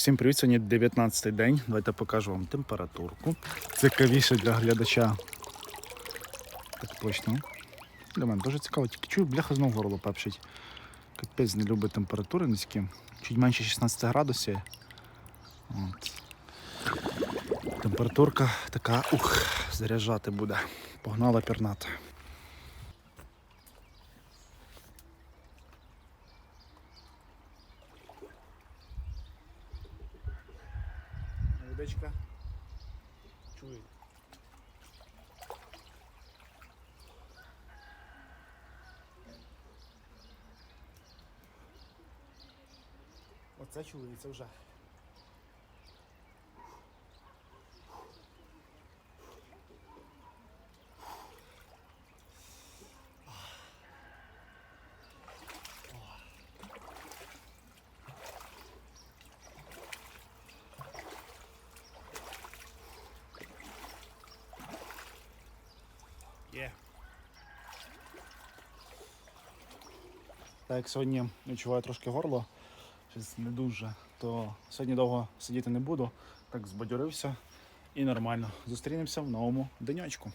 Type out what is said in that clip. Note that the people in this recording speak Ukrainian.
Всім привіт, сьогодні 19 день. Давайте покажу вам температурку. Цікавіше для глядача. Так точно. Для мене дуже цікаво, тільки чую, бляха знову горло пепшить. Капець не любить температури низькі. Чуть менше 16 градусів. От. Температурка така, ух, заряджати буде. Погнала пірната. Водичка. Чує. Оце чується вже. Так як сьогодні відчуваю трошки горло, щось не дуже, то сьогодні довго сидіти не буду. Так збадьорився і нормально. Зустрінемося в новому денечку.